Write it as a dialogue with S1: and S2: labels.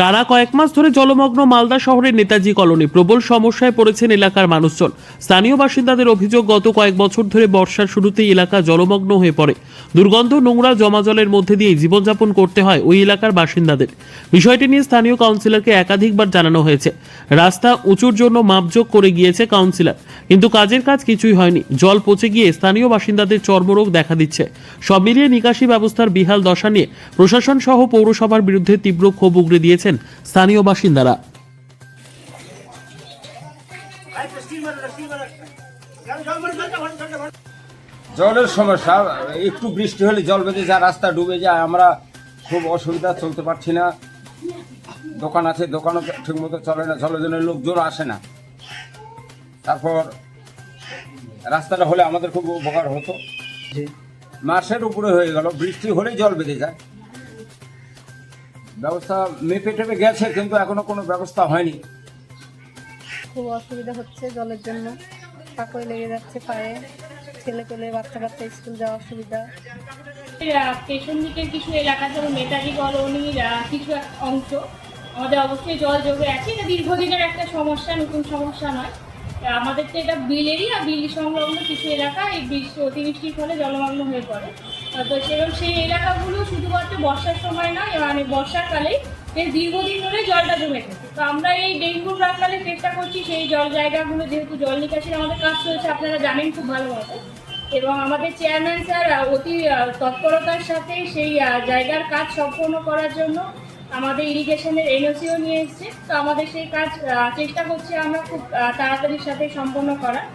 S1: টানা কয়েক মাস ধরে জলমগ্ন মালদা শহরের নেতাজি কলোনি প্রবল সমস্যায় পড়েছেন এলাকার মানুষজন। স্থানীয় বাসিন্দাদের অভিযোগ, গত কয়েক বছর ধরে বর্ষার শুরুতেই এলাকা জলমগ্ন হয়ে পড়ে। দুর্গন্ধ, নোংরা, জমা জলের মধ্যে দিয়ে জীবনযাপন করতে হয় ওই এলাকার বাসিন্দাদের। বিষয়টি নিয়ে স্থানীয় কাউন্সিলরকে একাধিকবার জানানো হয়েছে। রাস্তা উঁচুর জন্য মাপযোগ করে গিয়েছে কাউন্সিলর। কিন্তু কাজের কাজ কিছুই হয়নি। জল পচে গিয়ে স্থানীয় বাসিন্দাদের চর্মরোগ দেখা দিচ্ছে। সব মিলিয়ে নিকাশি ব্যবস্থার বিহাল দশা নিয়ে প্রশাসন সহ পৌরসভার বিরুদ্ধে তীব্র ক্ষোভ উগরে দিয়েছেন স্থানীয় বাসিন্দারা।
S2: জলের সমস্যা একটু বৃষ্টি হলে জল বেঁধে যায় রাস্তা ডুবে যায় আমরা খুব অসুবিধা চলতে পারছি না। দোকান আছে দোকানও ঠিকমতো চলে না জলের জন্য লোকজন আসে না। তারপর রাস্তাটা হলে আমাদের খুব উপকার হতো। মাসের উপরে হয়ে গেল বৃষ্টি হলেই জল বেঁধে যায়। ব্যবস্থা মেপে টেপে গেছে কিন্তু এখনও কোনো ব্যবস্থা হয়নি।
S3: খুব অসুবিধা হচ্ছে জলের জন্য। পাকড়ে লেগে যাচ্ছে পায়ে। ছেলে পেলে বাচ্চা কাচ্চা স্কুল যাওয়া অসুবিধা।
S4: পেছন দিকের কিছু এলাকা যেমন নেতাজি কলোনির আহ, কিছু এক অংশ আমাদের অবশ্যই জল জমে আছে এটা দীর্ঘদিনের একটা সমস্যা নতুন সমস্যা নয়। আমাদের তো এটা বিলেরই আর বিল সংলগ্ন কিছু এলাকা এই বৃষ্টি অতিবৃষ্টির ফলে জলমগ্ন হয়ে পড়ে। তো সেরকম সেই এলাকাগুলো শুধুমাত্র বর্ষার সময় নয় মানে বর্ষাকালেই বেশ দীর্ঘদিন ধরে জলটা জমে থাকে। তো আমরা এই ডেঙ্গু প্রাকালে চেষ্টা করছি সেই জল জায়গাগুলো, যেহেতু জল নিকাশির আমাদের কাজ চলছে, আপনারা জানেন খুব ভালো মতো এবং আমাদের চেয়ারম্যান স্যার অতি তৎপরতার সাথে সেই জায়গার কাজ সম্পন্ন করার জন্য আমাদের ইরিগেশনের এনওসিও নিয়ে এসছে। তো আমাদের সেই কাজ চেষ্টা করছি আমরা খুব তাড়াতাড়ির সাথে সম্পন্ন করার।